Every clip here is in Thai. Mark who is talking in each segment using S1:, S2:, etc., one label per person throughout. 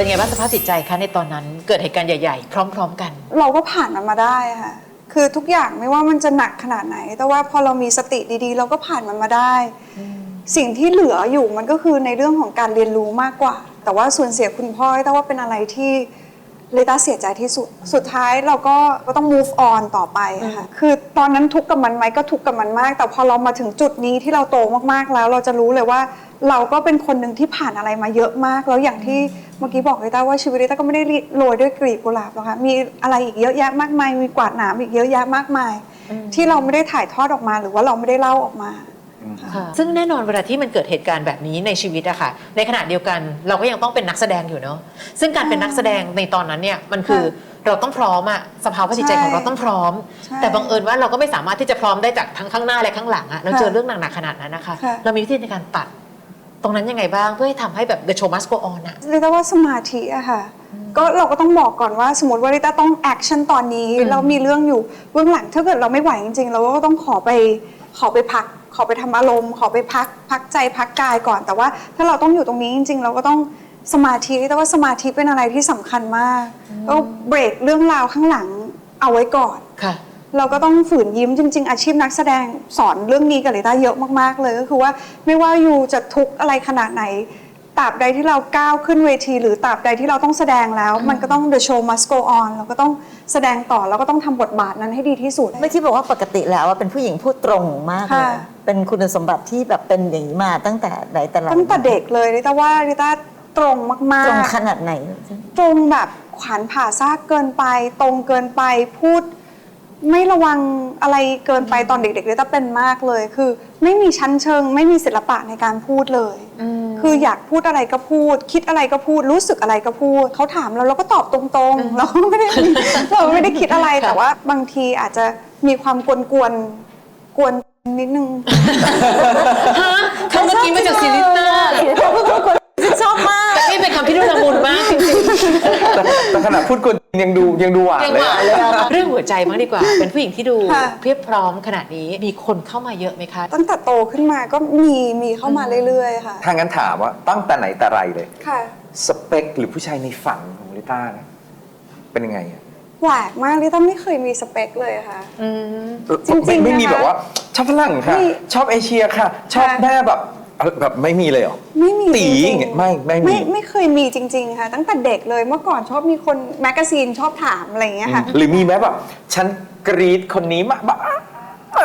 S1: เป็นไงบ้างสภาพจิตใจคะในตอนนั้นเกิดเหตุการณ์ใหญ่ ๆ พร้อม ๆ กัน
S2: เราก็ผ่านมันมาได้ค่ะ คือทุกอย่างไม่ว่ามันจะหนักขนาดไหน แต่ว่าพอเรามีสติดีๆ เราก็ผ่านมันมาได้ สิ่งที่เหลืออยู่มันก็คือในเรื่องของการเรียนรู้มากกว่า แต่ว่าส่วนเสียคุณพ่อแต่ว่าเป็นอะไรที่เลต้าเสียใจที่สุด สุดท้ายเราก็ก็ต้อง move on ต่อไปอะค่ะ คือตอนนั้นทุกข์กับมันไหมก็ทุกข์กับมันมาก แต่พอเรามาถึงจุดนี้ที่เราโตมากๆแล้ว เราจะรู้เลยว่า เราก็เป็นคนหนึ่งที่ผ่านอะไรมาเยอะมาก แล้วอย่างที่ เมื่อกี้บอกเลยต้าว่าชีวิตเลต้าก็ไม่ได้โรยด้วยกลีบกุหลาบหรอกค่ะมีอะไรอีกเยอะแยะมากมาย มีกวาดหนามอีกเยอะแยะมากมาย ที่เราไม่ได้ถ่ายทอดออกมาหรือว่าเราไม่ได้เล่าออกมา
S1: ซึ่งแน่นอนเวลาที่มันเกิดเหตุการณ์แบบนี้ในชีวิตอะค่ะ ในขณะเดียวกันเราก็ยังต้องเป็นนักแสดงอยู่เนาะซึ่งการเป็นนักแสดงในตอนนั้นเนี่ยมันคือเราต้องพร้อมอะสภาวะจิตใจของเราต้องพร้อม
S2: ใช่
S1: แต่บังเอิญว่าเราก็ไม่สามารถที่จะพร้อมได้จากทั้งข้างหน้าและข้างหลังอะเราเจอ
S2: ค่ะ
S1: เรื่องหนักๆขนาดนั้นนะคะ
S2: ค่ะ
S1: เรามีวิธีในการตัด ตรงนั้นยังไงบ้างเพื่อให้ทำให้แบบ the show must go on อะ
S2: เรียกได้ว่าสมาธิอะค่ะ ก็เราก็ต้องบอกก่อนว่าสมมติว่าริต้าต้องแอคชั่นตอนนี้
S1: อืม
S2: เรามีเรื่องอยู่เบื้องหลังถ้าเกิดเราไม่ไหวจริงๆ เราก็ต้องขอไปขอไปพัก ขอไปทำอารมณ์ ขอไปพัก พักใจพักกายก่อน แต่ว่าถ้าเราต้องอยู่ตรงนี้จริง ๆ เราก็ต้องสมาธิแต่ว่าสมาธิเป็นอะไรที่สำคัญมากก็เบรกเรื่องราวข้างหลังเอาไว้ก่อน
S1: ค่ะ
S2: เราก็ต้องฝืนยิ้มจริง ๆ อาชีพนักแสดงสอนเรื่องนี้กับลิต้าเยอะมากๆ เลยก็คือว่าไม่ว่าอยู่จะทุกข์อะไรขนาดไหนตราบใดที่เราก้าวขึ้นเวที หรือตราบใดที่เราต้องแสดงแล้ว มันก็ต้อง the show must go on เราก็ต้องแสดงต่อเราก็ต้องทำบทบาทนั้นให้ดีที่สุด
S3: เมื่อกี้บอกว่าปกติแล้วว่าเป็นผู้หญิงพูดตรงมากเลย
S2: ค่ะ
S3: เป็นคุณสมบัติที่แบบเป็นอย่างนี้มาตั้งแต่ไหนแต่ไร
S2: ตั้งแต่เด็กเลยลิต้าว่าลิต้าตรงมาก
S3: ตรง
S2: ๆ
S3: ขนาดไหน
S2: ตรงแบบขวานผ่าซากเกินไป ตรงเกินไปพูด ไม่ระวังอะไรเกินไปตอนเด็กๆเลยแต่เป็นมากเลย คือ ไม่มีชั้นเชิง ไม่มีศิลปะในการพูดเลย คืออยากพูดอะไรก็พูด คิดอะไรก็พูด รู้สึกอะไรก็พูด เขาถามเราเราก็ตอบตรงๆ เราก็ไม่ได้เราไม่ได้คิดอะไรแต่ว่าบางทีอาจจะมีความกวนๆกวนนิดนึง
S1: ฮะคำเมื่อกี้มาจากซิลิต้า
S3: ชอบมาก
S1: แต่ นี่เป็นคำที่ดูละมุนมากจริงๆ
S4: แต่แต่ขนาดพูดกวนยังดูยังดูหวาน
S1: ยัง
S4: เล
S1: ห
S4: ย
S1: วานเลยอะเรื่องหัวใจบ้างดีกว่า เป็นผู้หญิงที่ดู
S2: ค่ะ
S1: เพียบพร้อมขนาดนี้มีคนเข้ามาเยอะไหมคะ
S2: ตั้งแต่โตขึ้นมาก็มีมีเข้ามาเรื่อยๆค่ะ
S4: ถ้างั้นถามว่าตั้งแต่ไหนแต่ไรเลย
S2: ค่ะ
S4: สเปคหรือผู้ชายในฝันของลิต้าเนี่ยเป็นยังไงอะ
S2: แปลกมากลิต้าไม่เคยมีสเปคเลยค่ะ จริงๆ
S4: ไม่ไม่มี
S2: นะคะ
S4: แบบว่าชอบฝรั่งค่ะ
S2: ไม่
S4: ชอบเอเชียค่ะ ชอบ
S2: ค่ะ
S4: แม่แบบ แบบไม่มีเลยเหรอ
S2: ไม่มี
S4: ตี
S2: จริ
S4: อย่างงเงี้ยไม่ไม่มี
S2: ไม่ไม่เคยมีจริง ๆ ค่ะ ตั้งแต่เด็กเลยเมื่อก่อนชอบมีคนแมกกาซีนชอบถามอะไรอย่างเงี้ยค่ะ
S4: หรือมีไหมแบบฉันกรีดคนนี้มากแบบ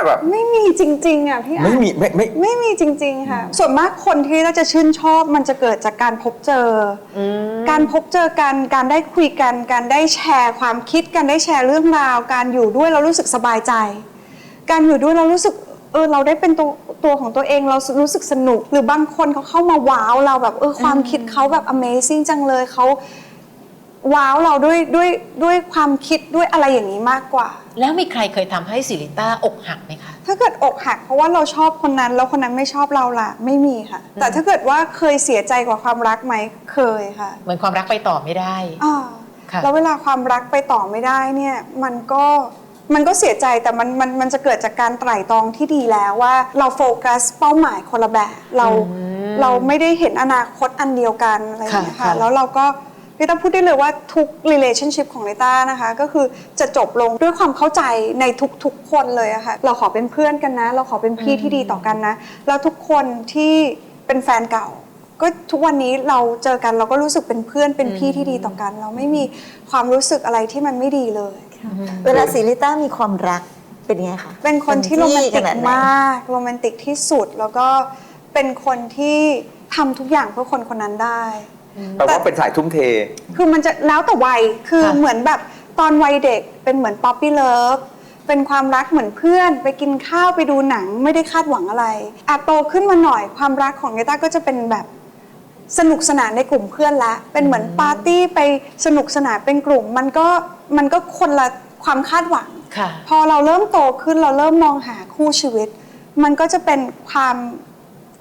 S4: แบบ
S2: ไม่มีจริง ๆอะพี่อา
S4: ไม่มีไม่ไม่
S2: ไม่มีจริง ๆ ค่ะ ส่วนมากคนที่เราจะชื่นชอบมันจะเกิดจากการพบเจออการพบเจอกันการได้คุยกัน การได้แชร์ความคิดการได้แชร์เรื่องราว การอยู่ด้วยเรารู้สึกสบายใจ การอยู่ด้วยเรารู้สึก เออเราได้เป็นตัวตัวของตัวเองเรารู้สึกสนุก หรือบางคนเขาเข้ามาว้าวเราแบบเออความคิดเขาแบบ Amazing จังเลยเขาว้าวเราด้วยด้วยด้วยความคิดด้วยอะไรอย่างนี้มากกว่า
S1: แล้วมีใครเคยทำให้สิริต้าอกหักไหมคะ
S2: ถ้าเกิดอกหักเพราะว่าเราชอบคนนั้น แล้วคนนั้นไม่ชอบเราล่ะ ไม่มีค่ะ แต่ถ้าเกิดว่าเคยเสียใจกว่าความรักไหมเคยค่ะ
S1: เหมือนความรักไปต่อไม่ได้
S2: อ่า
S1: ค่ะ
S2: แล้วเวลาความรักไปต่อไม่ได้เนี่ย มันก็ มันก็เสียใจแต่มันมันมันจะเกิดจากการไตร่ตรองที่ดีแล้วว่า เราโฟกัสเป้าหมายคนละแบบเราเราไม่ได้เห็นอนาคตอันเดียวกันอะไรอย่างเงี้ย
S1: ค่ะ
S2: ค่ะแล้วเราก็ลิต้าพูดได้เลยว่าทุก relationship ของลิต้านะคะ ก็คือจะจบลงด้วยความเข้าใจในทุกๆคนเลยอะค่ะ เราขอเป็นเพื่อนกันนะ เราขอเป็นพี่ที่ดีต่อกันนะ แล้วทุกคนที่เป็นแฟนเก่า ก็ทุกวันนี้เราเจอกันเราก็รู้สึกเป็นเพื่อนเป็นพี่ที่ดีต่อกัน เราไม่มีความรู้สึกอะไรที่มันไม่ดีเลย
S3: เวลาซิลิต้ามีความรักเป็นไงคะ
S2: เป็นคนที่โรแมนติ
S3: ข
S2: ก
S3: นาดไหน
S2: มากโรแมนติกที่สุดแล้วก็เป็นคนที่ทำทุกอย่างเพื่อคนคนนั้นได้
S4: แปลว่าเป็นสายทุ่มเท
S2: คือมันจะแล้วแต่วัยคือ
S1: ค่ะ
S2: เหมือนแบบตอนวัยเด็กเป็นเหมือนป๊อปปี้เลิฟเป็นความรักเหมือนเพื่อน ไปกินข้าวไปดูหนังไม่ได้คาดหวังอะไรอาโตขึ้นมาหน่อยความรักของเนต้าก็จะเป็นแบบสนุกสนานในกลุ่มเพื่อนละเป็นเหมือนปาร์ตี้ไปสนุกสนานเป็นกลุ่ม มันก็ มันก็คนละความคาดหวัง
S1: ค่ะ
S2: พอเราเริ่มโตขึ้นเราเริ่มมองหาคู่ชีวิต มันก็จะเป็นความ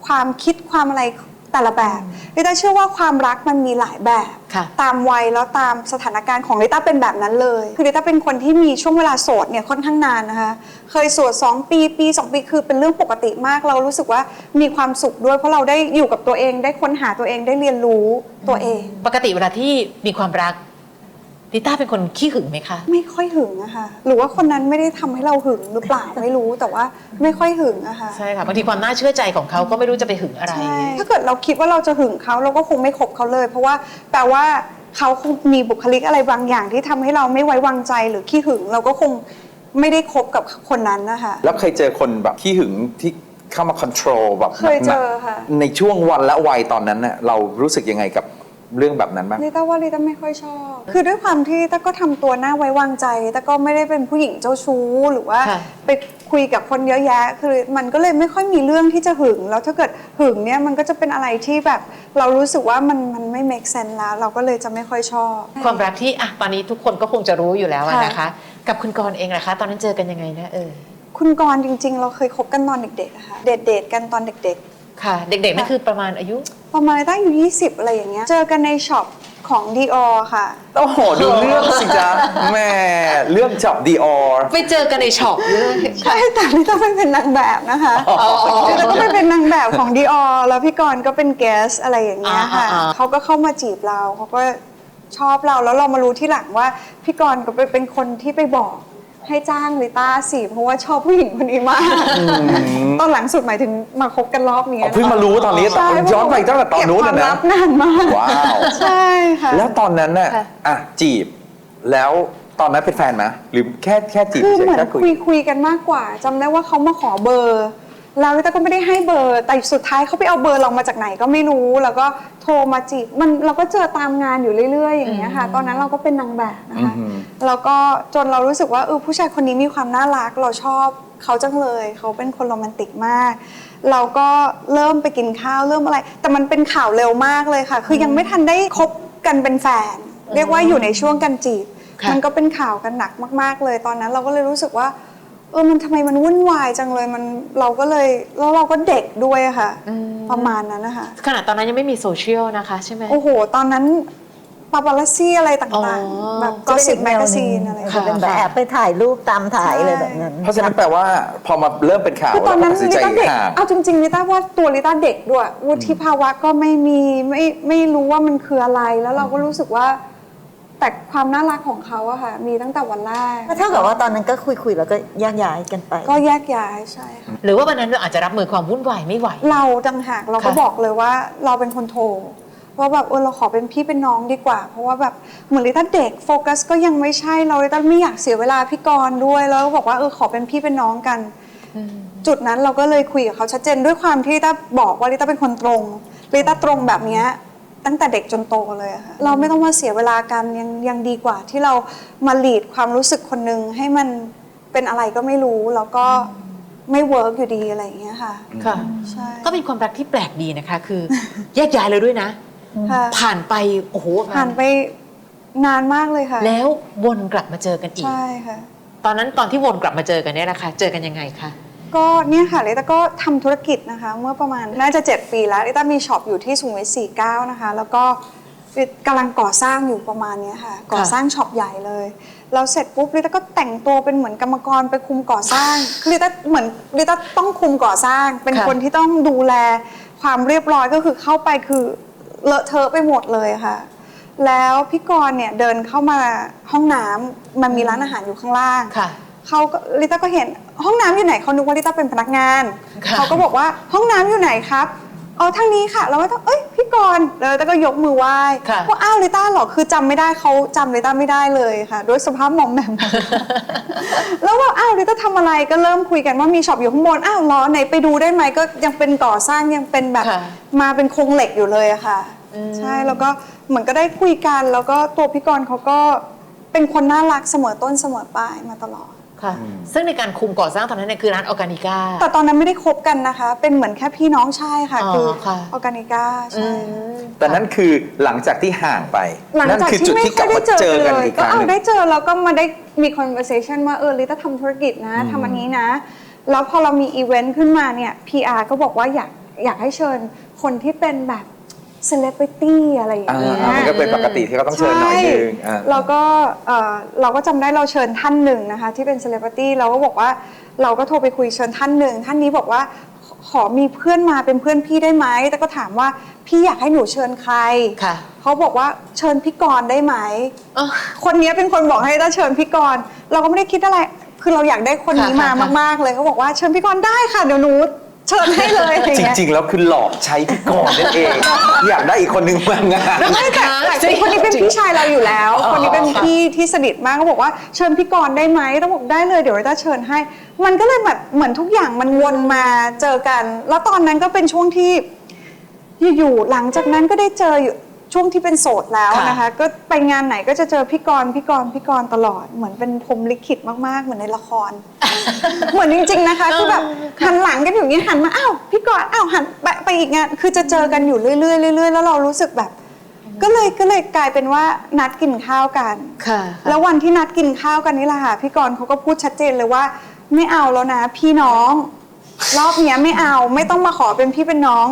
S2: ความคิดความอะไรแต่ละแบบลิต้าเชื่อว่าความรักมันมีหลายแบบ
S1: ค่ะ
S2: ตามวัยแล้วตามสถานการณ์ของลิต้าเป็นแบบนั้นเลย คือลิต้าเป็นคนที่มีช่วงเวลาโสดเนี่ยค่อนข้างนานนะคะ เคยโสด2 ปีปี 2 ปีคือเป็นเรื่องปกติมาก เรารู้สึกว่ามีความสุขด้วย เพราะเราได้อยู่กับตัวเองได้ค้นหาตัวเองได้เรียนรู้ตัวเอง
S1: ปกติเวลาที่มีความรัก ลิต้าเป็นคนขี้หึงไหมคะ
S2: ไม่ค่อยหึงอะค่ะ หรือว่าคนนั้นไม่ได้ทำให้เราหึงหรือเปล่า ไม่รู้แต่ว่าไม่ค่อยหึงอะค่ะ
S1: ใช่ค่ะบางทีความน่าเชื่อใจของเขาก็ไม่รู้จะไปหึงอะไร
S2: ใช่ ถ้าเกิดเราคิดว่าเราจะหึงเขาเราก็คงไม่คบเขาเลย เพราะว่าแปลว่าเขาคงมีบุคลิกอะไรบางอย่างที่ทำให้เราไม่ไว้วางใจหรือขี้หึง เราก็คงไม่ได้คบกับคนนั้นนะคะ
S4: แล้วเคยเจอคนแบบขี้หึงที่เข้ามาคอนโทรลแบบ
S2: เคยเจอค่ะ
S4: ในช่วงวันและวัยตอนนั้นน่ะเรารู้สึกยังไงกับ เรื่องแบบนั้นบ้าง
S2: ลิต้าว่าลิต้าไม่ค่อยชอบ คือด้วยความที่ต้าก็ทำตัวน่าไว้วางใจแต่ก็ไม่ได้เป็นผู้หญิงเจ้าชู้หรือว่า
S1: ค่ะ
S2: ไปคุยกับคนเยอะแยะ คือมันก็เลยไม่ค่อยมีเรื่องที่จะหึง แล้วถ้าเกิดหึงเนี่ยมันก็จะเป็นอะไรที่แบบ เรารู้สึกว่ามันมันไม่ make sense แล้ว เราก็เลยจะไม่ค่อยชอบ
S1: ความรักที่อะตอนนี้ทุกคนก็คงจะรู้อยู่แล้วอะ
S2: ค่ะ
S1: นะคะ กับคุณกรณ์เองนะคะ ตอนนั้นเจอกันยังไงนะเออ
S2: คุณกรณ์จริง ๆ เราเคยคบกันตอนเด็กๆอะค่ะเดทๆกันตอนเด็ก
S1: ค่ะ เด็กๆนั่นคือประมาณอายุ
S2: ๆ ประมาณตั้งอยู่ 20 อะไรอย่างเงี้ย เจอกันในช็อปของ Dior ค่ะ
S4: โอ้โห ดูเรื่องสิจ๊ะแม่เรื่องจับดีออ
S1: ไปเจอกันในช็อปเลย
S2: ใช่แต่ลิต้าไม่เป็นนางแบบนะคะลิต้าก็ไปเป็นนางแบบของ Dior แล้วพี่กรณ์ก็เป็น guest อะไรอย่างเงี้ยค่ะ
S1: อ่าๆๆ
S2: เขาก็เข้ามาจีบเราเขาก็ชอบเราแล้วเรามารู้ที่หลังว่าพี่กรณ์ก็เป็นคนที่ไปบอก ให้จ้างลิต้าสิเพราะว่าชอบผู้หญิงคนนี้มาก ตอนหลังสุดหมายถึงมาคบกันรอบนี้
S4: อ๋อเพิ่งมารู้ตอนนี้
S2: ใช่
S4: ย้อนไปตั้งแต่ตอนนู้น
S2: เก็บความ
S4: เลยนะ
S2: ลับนานมาก
S4: ว้าว
S2: ใช่ค่ะ
S4: แล้วตอนนั้นน่ะ
S1: ค่ะ
S4: อะจีบ แล้วตอนนั้นเป็นแฟนไหมหรือแค่แค่จีบ
S2: คือ
S4: เฉย
S2: เหมือน
S4: ๆแค่คุย
S2: คุยคุยกันมากกว่าจำได้ว่าเขามาขอเบอร์ แล้วลิต้าก็ไม่ได้ให้เบอร์แต่สุดท้ายเขาไปเอาเบอร์เรามาจากไหนก็ไม่รู้แล้วก็โทรมาจีบมันเราก็เจอตามงานอยู่เรื่อยๆ อย่างเงี้ยค่ะ ตอนนั้นเราก็เป็นนางแบบนะคะ
S4: อืม
S2: แล้วก็จนเรารู้สึกว่าเออผู้ชายคนนี้มีความน่ารักเราชอบเขาจังเลยเขาเป็นคนโรแมนติกมาก เราก็เริ่มไปกินข้าวเริ่มอะไร แต่มันเป็นข่าวเร็วมากเลยค่ะ คือยังไม่ทันได้คบกันเป็นแฟน เรียกว่าอยู่ในช่วงกันจีบ
S1: ค่ะ
S2: มันก็เป็นข่าวกันหนักมาก ๆ เลยตอนนั้นเราก็เลยรู้สึกว่า เออมันทำไมมันวุ่นวายจังเลยมันเราก็เลยแล้วเราก็เด็กด้วยอะค่ะประมาณนั้นนะคะ
S1: ขนาดตอนนั้นยังไม่มีโซเชียลนะคะใช่ไหม
S2: โอ้โห ตอนนั้นปาปารัสซี่อะไร
S1: อ๋
S2: ต่าง
S1: อ
S2: ๆ แบบก็สิบแมกกาซีนอะไร
S3: จะเป็นแบบแอบไปถ่ายรูปตามถ่ายอะไรแบบนั้น
S4: เพราะฉะนั้นแปลว่าพอมาเริ่มเป็นข่าว
S2: คือตอนนั้น
S4: เราตัดสิน
S2: ลิ
S4: ใจ
S2: ต้าเด็ก
S4: ห่าง
S2: เอาจริงๆลิต้าว่าตัวลิต้าเด็กด้วยวุฒิภาวะก็ไม่มีไม่ไม่รู้ว่ามันคืออะไรแล้วเราก็รู้สึกว่า แต่ความน่ารักของเขาอะค่ะ มีตั้งแต่วันแรก
S3: ก็เท่ากับว่าตอนนั้นก็คุยคุยๆแล้วก็แยกย้ายกันไป
S2: ก็แยกย้ายใช่ค่ะ
S1: หรือว่าวันนั้นเราอาจจะรับมือความวุ่นวายไม่ไหว
S2: เราต่างหากเราก็
S1: ค่ะ
S2: บอกเลยว่าเราเป็นคนโทรว่าแบบเออเราขอเป็นพี่เป็นน้องดีกว่า เพราะว่าแบบเหมือนลิต้าเด็กโฟกัสก็ยังไม่ใช่เราลิต้าไม่อยากเสียเวลาพี่กรณ์ด้วยแล้วบอกว่าเออขอเป็นพี่เป็นน้องกันจุดนั้นเราก็เลยคุยกับเขาชัดเจนด้วยความที่ลิต้าบอกว่าลิต้าเป็นคนตรงลิต้าตรงแบบเนี้ย ตั้งแต่เด็กจนโตเลยอะค่ะเราไม่ต้องมาเสียเวลากันยังยังดีกว่า ที่เรามาหลีดความรู้สึกคนนึงให้มันเป็นอะไรก็ไม่รู้แล้วก็ไม่เวิร์กอยู่ดีอะไรอย่างเงี้ยค่ะ
S1: ค่ะ
S2: ใช่
S1: ก็เป็นความรักที่แปลกดีนะคะ คือ แยกย้ายเลยด้วยนะ
S2: ค่ะ
S1: ผ่านไปโอ้โห
S2: ผ่านไปนานมากเลยค่ะ
S1: แล้ววนกลับมาเจอกันอีก
S2: ใช่ค่ะ
S1: ตอนนั้นตอนที่วนกลับมาเจอกันเนี่ยนะคะ เจอกันยังไงคะ
S2: ก็เนี่ยค่ะลิต้าก็ทำธุรกิจนะคะ เมื่อประมาณน่าจะ 7 ปีแล้วลิต้ามีช็อปอยู่ที่สุขุมวิท49 นะคะ แล้วก็กำลังก่อสร้างอยู่ประมาณเนี้ยค่ะ ก่อสร้างช็อปใหญ่เลยแล้วเสร็จปุ๊บลิต้าก็แต่งตัวเป็นเหมือนกรรมกรไปคุมก่อสร้างคือลิต้าเหมือนลิต้าต้องคุมก่อสร้าง เป็น
S1: ค่ะ
S2: คนที่ต้องดูแลความเรียบร้อยก็คือเข้าไปคือเลอะเทอะไปหมดเลยค่ะ แล้วพี่กรณ์เนี่ยเดินเข้ามาห้องน้ำมันมีร้านอาหารอยู่ข้างล่าง
S1: ค่ะ
S2: เขาก็ลิต้าก็เห็นห้องน้ำอยู่ไหนเขานึกว่าลิต้าเป็นพนักงาน
S1: ค่ะ
S2: เขาก็บอกว่าห้องน้ำอยู่ไหนครับอ๋อทางนี้ค่ะแล้วก็ต้องเอ้ยพี่กรณ์แล้วลิต้าก็ยกมือไหว้
S1: ค่ะ
S2: ว่าอ้าวลิต้าเหรอคือจำไม่ได้เขาจำลิต้าไม่ได้เลยค่ะ ด้วยสภาพมอมแมม แล้วว่าอ้าวลิต้าทำอะไรก็เริ่มคุยกันว่ามีช็อปอยู่ข้างบนอ้าวเหรอไหนไปดูได้ไหมก็ยังเป็นก่อสร้างยังเป็นแบบ
S1: ค่ะ
S2: มาเป็นโครงเหล็กอยู่เลยอะค่ะ
S1: อืม
S2: ใช่แล้วก็เหมือนก็ได้คุยกัน แล้วก็ตัวพี่กรณ์เขาก็เป็นคนน่ารักเสมอต้นเสมอปลายมาตลอด
S1: ค่ะซึ่งในการคุมก่อสร้างตอนนั้นเนี่ยคือร้านออร์แกนิก้า
S2: แต่ตอนนั้นไม่ได้คบกันนะคะ เป็นเหมือนแค่พี่น้องใช่ค่ะ
S1: อ๋อ
S2: คือ
S1: ค่ะ
S2: ออร์แกนิก้าใช่ค่ะ
S4: แต่นั่นคือหลังจากที่ห่างไป
S2: หลัง
S4: นั่น
S2: จาก
S4: คือ
S2: ที่
S4: จุด
S2: ไม่
S4: ที่ก
S2: ค่
S4: ลั
S2: อบยได้
S4: มา
S2: เจอ
S4: เจอ
S2: เล
S4: กัน
S2: ย
S4: อีกค
S2: ก็
S4: รั้ง
S2: เอา
S4: หนึ่ง
S2: ได้เจอแล้วก็มาได้มี conversation ว่าเออลิต้าทำธุรกิจนะทำอันนี้นะ แล้วพอเรามีอีเวนต์ขึ้นมาเนี่ย PR ก็บอกว่าอยากอยากให้เชิญคนที่เป็นแบบ เซเลบริตี้อะไรอย่าง
S4: อ่า
S2: เงี้ย
S4: มันก็เป็นปกติที่เขาต้องเชิญหน่อยนึงอ่า
S2: ใช่เราก็เอ่อเราก็จำได้เราเชิญท่านหนึ่งนะคะ ที่เป็นเซเลบริตี้เราก็บอกว่าเราก็โทรไปคุยเชิญท่านหนึ่งท่านนี้บอกว่าขขอมีเพื่อนมาเป็นเพื่อนพี่ได้ไหมแต่ก็ถามว่าพี่อยากให้หนูเชิญใคร
S1: ค่ะ
S2: เขาบอกว่าเชิญพี่กรณ์ได้ไหม
S1: เออ
S2: คนนี้เป็นคนบอกให้ต้าเชิญพี่กรณ์เราก็ไม่ได้คิดอะไร คือเราอยากได้คนนี้
S1: ค่ะ
S2: มา
S1: ค่ะ
S2: มาก ๆ เลยเขาบอกว่าเชิญพี่กรณ์ได้ค่ะเดี๋ยวหนู เชิญให้เลยอะไร
S4: จ
S2: เงี้ย
S4: ริง ๆ แล้วคือหลอกใช้พี่กรณ์นั่นเอง อยากได้อีกคนนึงมางาน
S2: ไม่แต่แต่คนนี้เป็นพี่ชายเราอยู่แล้ว
S1: อ๋อ
S2: คนนี้เป็น
S1: ค่ะ
S2: พี่ที่สนิทมากเขาบอกว่าเชิญพี่กรณ์ได้ไหมต้องบอกได้เลยเดี๋ยวต้าเชิญให้ มันก็เลยแบบเหมือนทุกอย่างมันวนมาเจอกัน แล้วตอนนั้นก็เป็นช่วงที่ อยู่ๆหลังจากนั้นก็ได้เจออยู่ ช่วงที่เป็นโสดแล้ว
S1: ค่ะ
S2: นะคะ ก็ไปงานไหนก็จะเจอพี่กรณ์พี่กรณ์พี่กรณ์ตลอดเหมือนเป็นพรหมลิขิตมากๆ เหมือนในละคร เหมือนจริง ๆ นะคะคือแบบหันหลังกันอยู่อย่างนี้หันมาอ้าวพี่กรณ์อ้าวหันไปไปอีกงานคือจะเจอกันอยู่เรื่อยๆเรื่อยๆแล้วเรารู้สึกแบบ ก็เลยก็เลยกลายเป็นว่านัดกินข้าวกัน
S1: ค่ะ
S2: แล้ววันที่นัดกินข้าวกันนี่แหละค่ะพี่กรณ์เขาก็พูดชัดเจนเลยว่า ไม่เอาแล้วนะ พี่น้อง รอบเนี้ยไม่เอาไม่ต้องมาขอเป็นพี่เป็นน้อง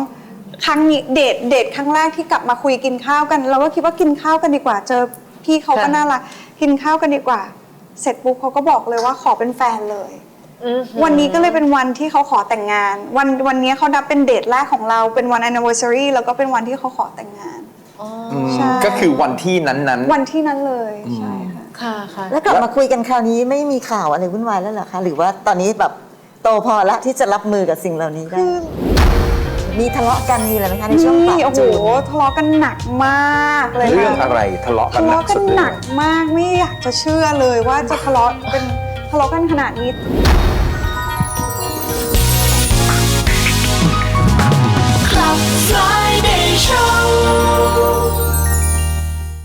S2: ครั้งนี้เดทเดทครั้งแรกที่กลับมาคุยกินข้าวกัน เราก็คิดว่ากินข้าวกันดีกว่า เจอพี่เขาก็
S1: ค่ะ
S2: น่ารักกินข้าวกันดีกว่า เสร็จปุ๊บเขาก็บอกเลยว่าขอเป็นแฟนเลย
S1: อืม
S2: วันนี้ก็เลยเป็นวันที่เขาขอแต่งงาน วันวันนี้เขานับเป็นเดทแรกของเราเป็นวัน anniversary แล้วก็เป็นวันที่เขาขอแต่งงาน
S1: อ๋อ
S4: อืม
S2: ใช่
S4: ก็คือวันที่นั้น
S2: วันที่นั้นเลยใช่ค่ะ
S1: ค่ะค่ะ
S3: แล้วกลับมาคุยกันคราวนี้ไม่มีข่าวอะไรวุ่นวายแล้วเหรอคะ หรือว่าตอนนี้แบบโตพอละที่จะรับมือกับสิ่งเหล่านี้ได้
S2: คือ
S3: มีทะเลาะกันมีอะไรไหมคะในช่วงปรับ
S2: นี่โอ้โห
S3: จูน
S2: ทะเลาะกันหนักมากเลย
S4: ๆเรื่อง
S2: ค่ะ
S4: อะไรทะเลาะกัน
S2: ทะ
S4: หนั
S2: เลาะ
S4: ก
S2: กั
S4: สุ
S2: น
S4: ดเลย
S2: หนักมากไม่อยากจะเชื่อเลยว่าจะทะเลาะเป็นทะเลาะกันขนาดนี้
S5: Club Friday Show